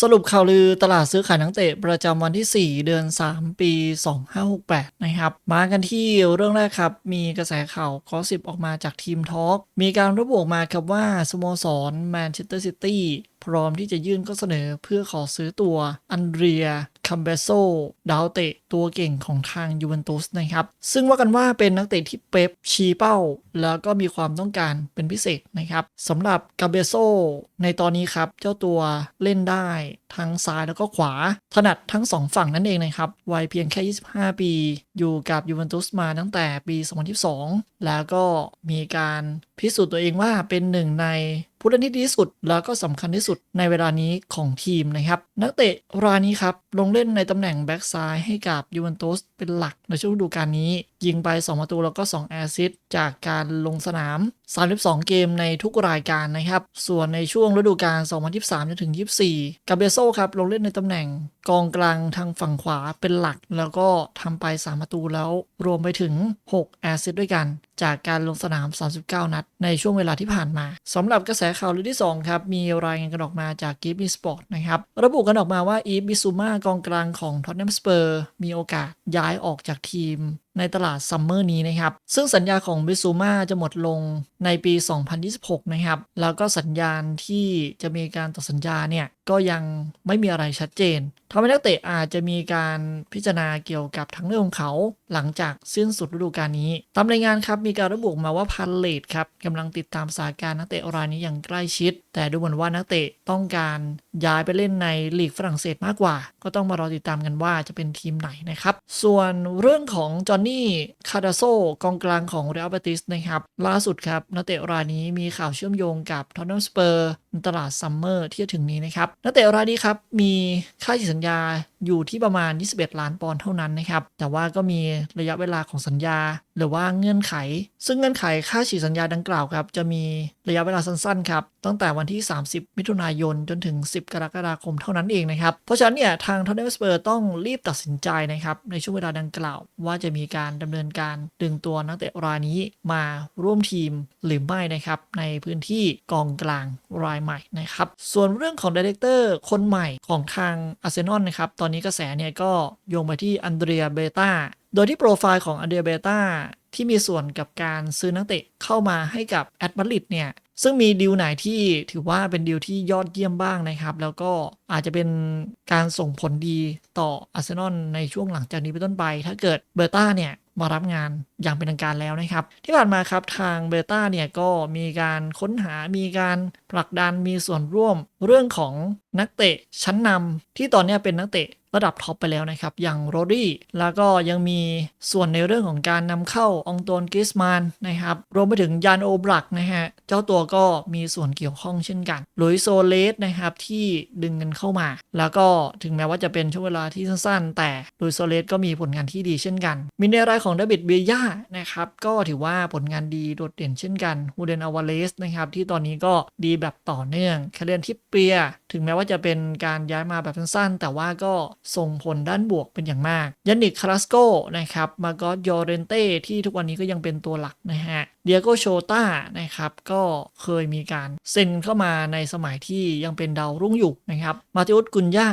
สรุปข่าวลือตลาดซื้อขายนักเตะประจำวันที่ 4 เดือน 3 ปี 2568 นะครับ มากันที่เรื่องแรกครับ มีกระแสข่าวกอสิบออกมาจากทีมทอล์กมีการระบุออกมาครับว่า สโมสรแมนเชสเตอร์ซิตี้พร้อมที่จะยื่นข้อเสนอเพื่อขอซื้อตัวอันเดรีย คัมเบโซดาวเตะตัวเก่งของทางยูเวนตุสนะครับ ซึ่งว่ากันว่าเป็นนักเตะที่เป๊ปชี้เป้า แล้วก็มีความต้องการเป็นพิเศษนะครับสำหรับกาเบโซในตอนนี้ครับ เจ้าตัวเล่นได้ทั้งซ้ายแล้วก็ขวา ถนัดทั้งสองฝั่งนั่นเองนะครับ วัยเพียงแค่ 25 ปี อยู่กับยูเวนตุสมาตั้งแต่ปี 2022 แล้วก็มีการพิสูจน์ตัวเองว่าเป็นหนึ่งใน ผู้เล่นที่ดีที่สุดแล้วก็สำคัญที่สุดในเวลานี้ของทีมนะครับ นักเตะรายนี้ครับ ลงเล่นในตำแหน่งแบ็กซ้ายให้กับยูเวนตุสเป็นหลักในช่วงฤดูกาลนี้ ยิงไป 2 ประตูแล้วก็ 2 แอซิสจากการลงสนาม 32 เกมในทุกรายการนะครับ ส่วนในช่วงฤดูกาล 2023จนถึง 24 กาเบโซครับ ลงเล่นในตำแหน่งกองกลางทางฝั่งขวาเป็นหลัก แล้วก็ทำไป 3 ประตูแล้วรวมไปถึง 6 แอสซิสต์ด้วยกัน จากการลงสนาม 39 นัด ในช่วงเวลาที่ผ่านมาสำหรับกระแสข่าวลือที่ 2 ครับ มีรายงานกันออกมาจากกิฟต์มีสปอร์ตนะครับ ระบุกันออกมาว่าอีฟบิซูมากองกลางของท็อตแนมสเปอร์มีโอกาสย้ายออกจากทีม ในตลาดซัมเมอร์นี้นะครับ ซึ่งสัญญาของบิซูมาจะหมดลงในปี 2026 นะครับ แล้วก็สัญญาณที่จะมีการต่อสัญญาเนี่ยก็ยังไม่มีอะไรชัดเจนทำให้นักเตะอาจจะมีการพิจารณาเกี่ยวกับทั้งเรื่องของเขา หลังจากสิ้นสุดฤดูกาลนี้ ตามรายงานครับมีการระบุมาว่าพันเลดครับกำลังติดตามสถานการณ์นักเตะรายนี้อย่างใกล้ชิด แต่ดูเหมือนว่านักเตะต้องการย้ายไปเล่นในลีกฝรั่งเศสมากกว่า ก็ต้องมารอติดตามกันว่าจะเป็นทีมไหนนะครับ ส่วนเรื่องของจอห์นนี่คาร์ดาโซกองกลางของเรอัลเบติสนะครับล่าสุดครับนักเตะรายนี้มีข่าวเชื่อมโยงกับทอตแนมสเปอร์ ตลาดซัมเมอร์ที่จะถึงนี้นะครับนักเตะรายนี้ครับมีค่าฉีดสัญญา อยู่ที่ประมาณ 21 ล้านปอนด์เท่านั้นนะครับ แต่ว่าก็มีระยะเวลาของสัญญา หรือว่าเงื่อนไข ซึ่งเงื่อนไขค่าฉีดสัญญาดังกล่าวครับ จะมีระยะเวลาสั้นๆครับ ตั้งแต่วันที่ 30 มิถุนายนจนถึง 10 กรกฎาคมเท่านั้นเองนะครับ เพราะฉะนั้นเนี่ยทางทอตเนมสเปอร์ต้องรีบตัดสินใจนะครับในช่วงเวลาดังกล่าว ว่าจะมีการดำเนินการดึงตัวนักเตะรายนี้มาร่วมทีมหรือไม่นะครับในพื้นที่กองกลางรายใหม่นะครับส่วนเรื่องของดีเรคเตอร์คนใหม่ของทางอาร์เซนอลนะครับตอนนี้กระแสเนี่ยก็โยงไปที่อันเดรียเบต้าโดยที่โปรไฟล์ของอันเดรียเบต้าที่มีส่วนกับการซื้อนักเตะเข้ามาให้กับแอตมาริดเนี่ยซึ่งมีดีลไหนที่ถือว่าเป็นดีลที่ยอดเยี่ยมบ้างนะครับ แล้วก็อาจจะเป็นการส่งผลดีต่ออาร์เซนอลในช่วงหลังจากนี้เป็นต้นไป ถ้าเกิดเบอร์ต้าเนี่ยมารับงานอย่างเป็นทางการแล้วนะครับ ที่ผ่านมาครับทางเบต้าเนี่ยก็มีการค้นหามีการผลักดันมีส่วนร่วมเรื่องของนักเตะชั้นนำที่ตอนนี้เป็นนักเตะ ระดับท็อปไปแล้วนะครับ อย่างโรดี้แล้วก็ยังมีส่วนในเรื่องของการนำเข้าองตวนกิสมานนะครับ รวมไปถึงยานโอบรักนะฮะ เจ้าตัวก็มีส่วนเกี่ยวข้องเช่นกันลุยโซเลสนะครับที่ดึงเงินเข้ามา แล้วก็ถึงแม้ว่าจะเป็นช่วงเวลาที่สั้นๆ แต่ลุยโซเลสก็มีผลงานที่ดีเช่นกัน มีในรายของเดวิดเบียานะครับก็ถือว่าผลงานดีโดดเด่นเช่นกันฮูเดนอวาเลสนะครับที่ตอนนี้ก็ดีแบบต่อเนื่องคาเรนทิปเปีย ถึงแม้ว่าจะเป็นการย้ายมาแบบสั้นๆ แต่ว่าก็ส่งผลด้านบวกเป็นอย่างมากยันนิกคาราสโกนะครับมาก็ยอเรนเต้ที่ทุกวันนี้ก็ยังเป็นตัวหลักนะฮะเดียโกโชตานะครับก็เคยมีการเซ็นเข้ามาในสมัยที่ยังเป็นดาวรุ่งอยู่นะครับมาติอุสกุนย่า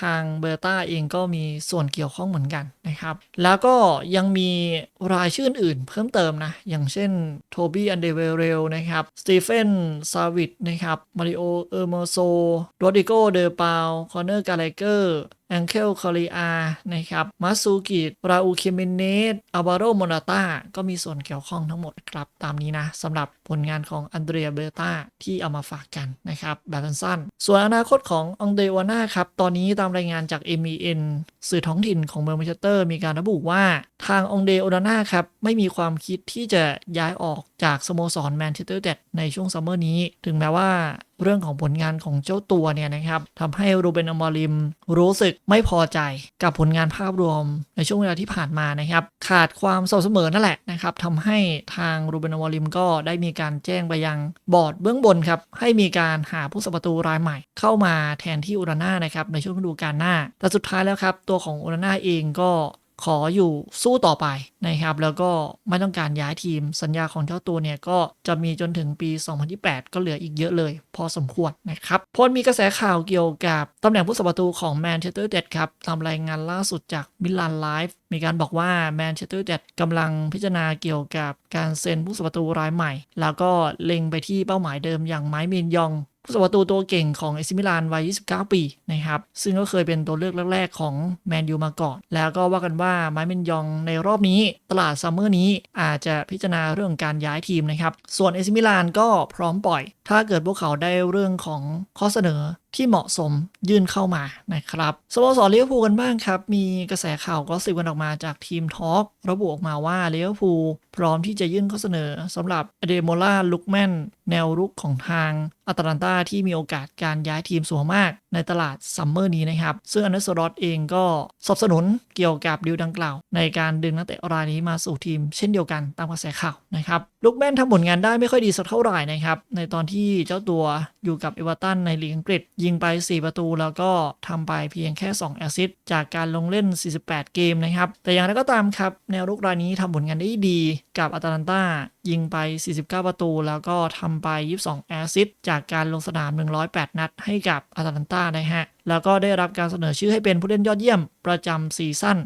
ทางเบอร์ต้าเองก็มีส่วนเกี่ยวข้องเหมือนกันนะครับ แล้วก็ยังมีรายชื่ออื่นเพิ่มเติมนะ อย่างเช่นโทบี้อันเดเวเรลนะครับสตีเฟนซาวิดนะครับมาริโอเออร์โมโซโรดิโกเดอปาวคอนเนอร์กาเลเกอร์ แองเคลคอริอานะครับมาซูกิราอูเคมิเนสอาบาโรโมนาตาก็มีส่วนเกี่ยวข้องทั้งหมดครับ ตามนี้นะสำหรับผลงานของอันเดรียเบตาที่เอามาฝากกันนะครับแบบสั้นๆส่วนอนาคตขององเดวาน่าครับ ตอนนี้ตามรายงานจาก MEN สื่อท้องถิ่นของเมืองมนเชสเตอร์ มีการระบุว่าทางองเดโอนาน่าครับ ไม่มีความคิดที่จะย้ายออกจากสโมสรแมนเชสเตอร์เดดในช่วงซัมเมอร์นี้ ถึงแม้ว่า เรื่องของผลงานของเจ้าตัวเนี่ยนะครับทำให้รูเบนอมอริมรู้สึกไม่พอใจกับผลงานภาพรวมในช่วงเวลาที่ผ่านมานะครับขาดความสม่ำเสมอนั่นแหละนะครับทำให้ทางรูเบนอมอริมก็ได้มีการแจ้งไปยังบอร์ดเบื้องบนครับให้มีการหาผู้สัประตูรายใหม่ เข้ามาแทนที่อุราน่านะครับในช่วงฤดูกาลหน้า แต่สุดท้ายแล้วครับตัวของอุราน่าเองก็ ขออยู่สู้ต่อไปนะครับ แล้วก็ไม่ต้องการย้ายทีม สัญญาของเจ้าตัวเนี่ยก็จะมีจนถึงปี 2028 ก็เหลืออีกเยอะเลย พอสมควรนะครับพลมีกระแสข่าวเกี่ยวกับตำแหน่งผู้สาประตูของแมนเชสเตอร์เดดครับตามรายงานล่าสุดจากมิลานไลฟ์มีการบอกว่าแมนเชสเตอร์เดดกำลังพิจารณาเกี่ยวกับการเซ็นผู้สาประตูรายใหม่ แล้วก็เล็งไปที่เป้าหมายเดิมอย่างไม้มินยอง ผู้สาประตูตัวเก่งของเอซิมิลานวัย 29 ปีนะครับ ซึ่งก็เคยเป็นตัวเลือกแรกๆของแมนยูมาก่อน แล้วก็ว่ากันว่าไมเมนยองในรอบนี้ ตลาดซัมเมอร์นี้อาจจะพิจารณาเรื่องการย้ายทีมนะครับ ส่วนเอซิมิลานก็พร้อมปล่อย ถ้าเกิดพวกเขาได้เรื่องของข้อเสนอ ที่เหมาะสมยื่นเข้ามานะครับสโมสรลิเวภูกันบ้างครับ มีกระแสข่าวก็สิบกันออกมาจากทีมทอล์กระบุออกมาว่าเลี้ยวภูพร้อมที่จะยื่นข้อเสนอสำหรับเดโมล่าลุกแมนแนวรุกของทางอัตแลนตาที่มีโอกาสการย้ายทีมสูงมาก ในตลาดซัมเมอร์นี้นะครับ ซึ่งอันัสรอตเองก็สนับสนุนเกี่ยวกับดีลดังกล่าว ในการดึงนักเตะรายนี้มาสู่ทีมเช่นเดียวกันตามกระแสข่าวนะครับลุกแมนทำผลงานได้ไม่ค่อยดีสักเท่าไหร่นะครับ ในตอนที่เจ้าตัวอยู่กับเอเวอร์ตันในลีกอังกฤษ ยิงไป 4 ประตูแล้วก็ทำไปเพียงแค่ 2 แอสซิสต์จากการลงเล่น 48 เกมนะครับ แต่อย่างไรก็ตามครับ แนวรุกรายนี้ทำผลงานได้ดีกับอตแลนตายิงไป 49 ประตู แล้วก็ทำไป 22 แอสซิสต์จากการลงสนาม 108 นัดให้กับอตแลนตาานะฮะแล้วก็ได้รับการเสนอชื่อให้เป็นผู้เล่นยอดเยี่ยมประจำซีซั่น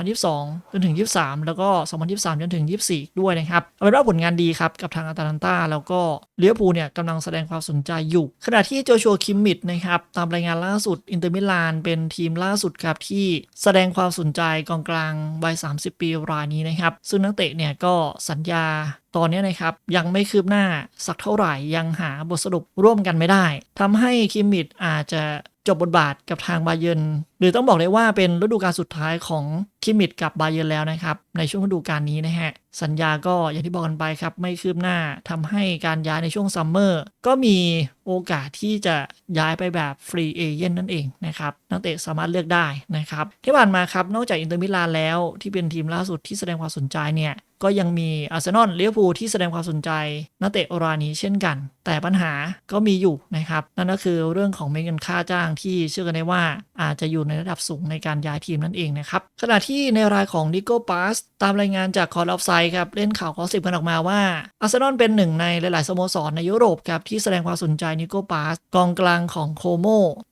2022 จนถึง 23 แล้วก็ 2023 จนถึง 24 ด้วยนะครับ เอาเป็นว่าผลงานดีครับ กับทางอาตาลันตาแล้วก็เลียวภูเนี่ยกำลังแสดงความสนใจอยู่ ขณะที่โจชัวคิมมิดนะครับ ตามรายงานล่าสุดอินเตอร์มิลานเป็นทีมล่าสุดครับ ที่แสดงความสนใจกองกลางวัย 30 ปีรายนี้นะครับ ซึ่งนักเตะเนี่ยก็สัญญาตอนนี้นะครับยังไม่คืบหน้าสักเท่าไหร่ยังหาบทสรุปร่วมกันไม่ได้ทำให้คิมมิดอาจจะจบบทบาทกับทางบาเยร์น รือต้องบอกเลยว่าเป็นฤดูกาลสุดท้ายของคิมิดกับบาเยอร์แล้วนะครับ ในช่วงฤดูกาลนี้นะฮะ สัญญาก็อย่างที่บอกกันไปครับ ไม่คืบหน้าทำให้การย้ายในช่วงซัมเมอร์ก็มีโอกาสที่จะย้ายไปแบบฟรีเอเจนต์นั่นเองนะครับ นักเตะสามารถเลือกได้นะครับ ที่ผ่านมาครับ นอกจากอินเตอร์มิลานแล้วที่เป็นทีมล่าสุดที่แสดงความสนใจเนี่ยก็ยังมีอาร์เซนอลลิเวอร์พูที่แสดงความสนใจนักเตะรายนี้เช่นกัน แต่ปัญหาก็มีอยู่นะครับ นั่นก็คือเรื่องของม็ดเงินค่าจ้างที่เชื่อกันได้ว่า อาจจะอยู่ในระดับสูงในการย้ายทีมนั่นเองนะครับ ขณะที่ในรายของนิโก้ปาสตามรายงานจากคอร์ออฟไซด์ครับ เล่นข่าวขอสิบกันออกมาว่าอาร์เซนอลเป็นหนึ่งในหลาย ๆ สโมสรในยุโรปครับ ที่แสดงความสนใจนิโก้ปาสกองกลางของโคโม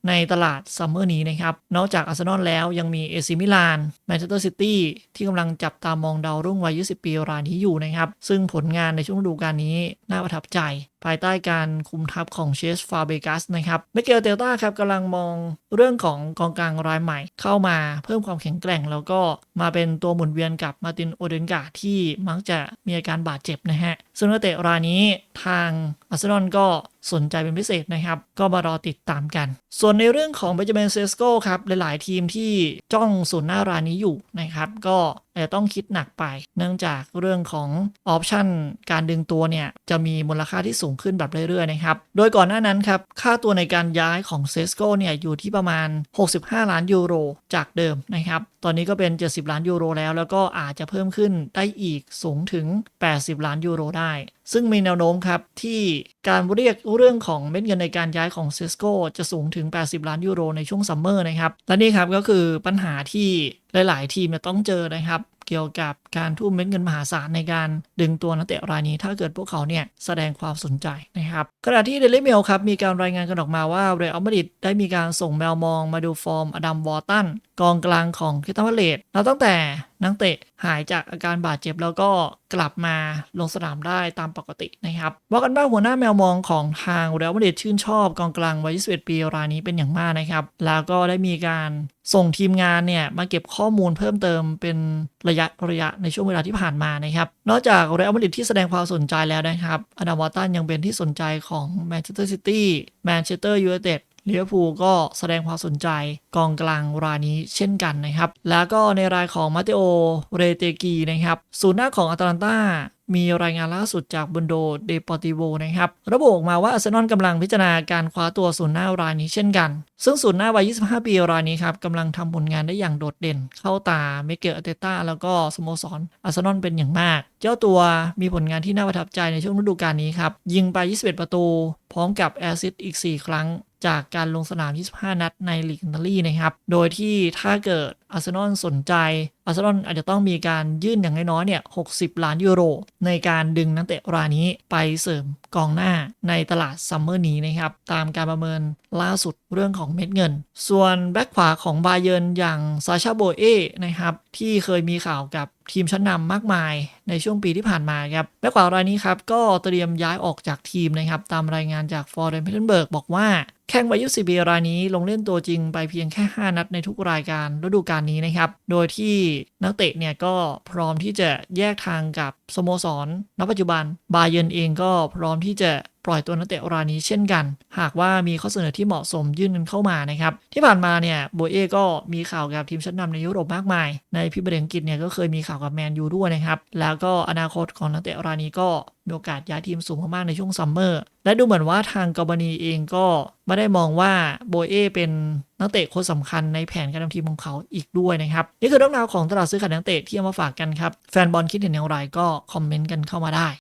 ในตลาดซัมเมอร์นี้นะครับ นอกจากอาร์เซนอลแล้วยังมีเอซิมิลานแมนเชสเตอร์ซิตี้ที่กำลังจับตามองดาวรุ่งวัย 20 ปีรายนี้อยู่นะครับซึ่งผลงานในช่วงฤดูกาลนี้น่าประทับใจ ภายใต้การคุมทัพของเชสฟาเบกัสนะครับเมเกลเตลต้าครับกำลังมองเรื่องของกองกลางรายใหม่ เข้ามาเพิ่มความแข็งแกร่ง แล้วก็มาเป็นตัวหมุนเวียนกับมาตินโอเดนกาที่มักจะมีอาการบาดเจ็บนะฮะซึ่งนักเตะรายนี้ทางอาร์เซนอลก็สนใจเป็นพิเศษนะครับ ก็มารอติดตามกัน ส่วนในเรื่องของเบนจามินเซสโกครับ หลาย ๆ ทีมที่จ้องศูนหน้ารายนี้อยู่นะครับ ก็อาจจะต้องคิดหนักไป เนื่องจากเรื่องของออปชันการดึงตัวเนี่ย จะมีมูลค่าที่สูงขึ้นแบบเรื่อย ๆ นะครับ โดยก่อนหน้านั้นครับ ค่าตัวในการย้ายของเซสโกเนี่ยอยู่ที่ประมาณ 65 ล้านยูโรจากเดิมนะครับ ตอนนี้ก็เป็น 70 ล้านยูโรแล้ว แล้วก็อาจจะเพิ่มขึ้นได้อีกสูงถึง 80 ล้านยูโรได้ซึ่งมีแนวโน้มครับ ที่การเรียกเรื่องของเม็ดเงินในการย้ายของเซสโกจะสูงถึง 80 ล้านยูโรในช่วงซัมเมอร์นะครับ และนี่ครับก็คือปัญหาที่หลาย ๆ ทีมจะต้องเจอนะครับ เกี่ยวกับการทุ่มเม็ดเงินมหาศาลในการดึงตัวนักเตะรายนี้ ถ้าเกิดพวกเขาเนี่ยแสดงความสนใจนะครับขณะที่เดลิเมลครับมีการรายงานกันออกมาว่าเรอัลมาดริดได้มีการส่งแมวมองมาดูฟอร์มอดัมวอร์ตันกองกลางของคริสตัลพาเลตแล้วตั้งแต่นักเตะหายจากอาการบาดเจ็บแล้วก็กลับมาลงสนามได้ตามปกตินะครับว่ากันว่าหัวหน้าแมวมองของทางเรอัลมาดริดชื่นชอบกองกลางวัย21ปีรายนี้เป็นอย่างมากนะครับ แล้วก็ได้มีการ ส่งทีมงานเนี่ยมาเก็บข้อมูลเพิ่มเติมเป็นระยะระยะในช่วงเวลาที่ผ่านมานะครับ นอกจากเรอัลมาดริดที่แสดงความสนใจแล้วนะครับอดัมวอตันยังเป็นที่สนใจของแมนเชสเตอร์ซิตี้แมนเชสเตอร์ยูไนเต็ดลิเวอร์พูก็แสดงความสนใจกองกลางรายนี้เช่นกันนะครับ แล้วก็ในรายของมาเตโอ เรเตกีนะครับศูนย์หน้าของอตาลันตา มีรายงานล่าสุดจากบุนโดเดปอติโวนะครับ ระบุออกมาว่าอาร์เซนอลกำลังพิจารณาการคว้าตัวศูนย์หน้ารายนี้เช่นกัน ซึ่งศูนย์หน้าวัย 25 ปีรายนี้ครับกำลังทำผลงานได้อย่างโดดเด่น เข้าตาเมเกลอเตต้าแล้วก็สโมสรอาร์เซนอลเป็นอย่างมาก เจ้าตัวมีผลงานที่น่าประทับใจในช่วงฤดูกาลนี้ครับยิงไป 21 ประตู พร้อมกับแอซิสอีก 4 ครั้งจากการลงสนาม 25 นัดในลีกอิตาลีนะครับ โดยที่ถ้าเกิดอาร์เซนอลสนใจอาร์เซนอลอาจจะต้องมีการยื่นอย่างน้อยๆเนี่ย60ล้านยูโร ในการดึงนักเตะรายนี้ไปเสริมกองหน้าในตลาดซัมเมอร์นี้นะครับ ตามการประเมินล่าสุดเรื่องของเม็ดเงิน ส่วนแบ็คขวาของบาเยิร์นอย่างซาชาโบเอนะครับ ที่เคยมีข่าวกับทีมชั้นนำมากมายในช่วงปีที่ผ่านมาครับแบ็คขวารายนี้ครับ ก็เตรียมย้ายออกจากทีมนะครับ ตามรายงานจากฟอร์เรนเพนเบิร์กบอกว่า แข่งวัยยุสิปีรายนี้ลงเล่นตัวจริงไปเพียงแค่ 5 นัดในทุกรายการฤดูกาลนี้นะครับ โดยที่นักเตะเนี่ยก็พร้อมที่จะแยกทางกับสโมสรณปัจจุบันบาเยิร์นเองก็พร้อมที่จะปล่อยตัวนักเตะรายนี้เช่นกัน หากว่ามีข้อเสนอที่เหมาะสมยื่นกันเข้ามานะครับ ที่ผ่านมาเนี่ยโบเอก็มีข่าวกับทีมชั้นนำในยุโรปมากมาย ในพิมพ์อังกฤษเนี่ยก็เคยมีข่าวกับแมนยูด้วยนะครับ แล้วก็อนาคตของนักเตะรายนี้ก็มีโอกาสย้ายทีมสูงมากในช่วงซัมเมอร์ และดูเหมือนว่าทางกอบานีเองก็ไม่ได้มองว่าโบเอเป็นนักเตะคนสำคัญในแผนการทำทีมของเขาอีกด้วยนะครับ นี่คือเรื่องราวของตลาดซื้อขายนักเตะที่เอามาฝากกันครับ แฟนบอลคิดเห็นอย่างไรก็คอมเมนต์กันเข้ามาได้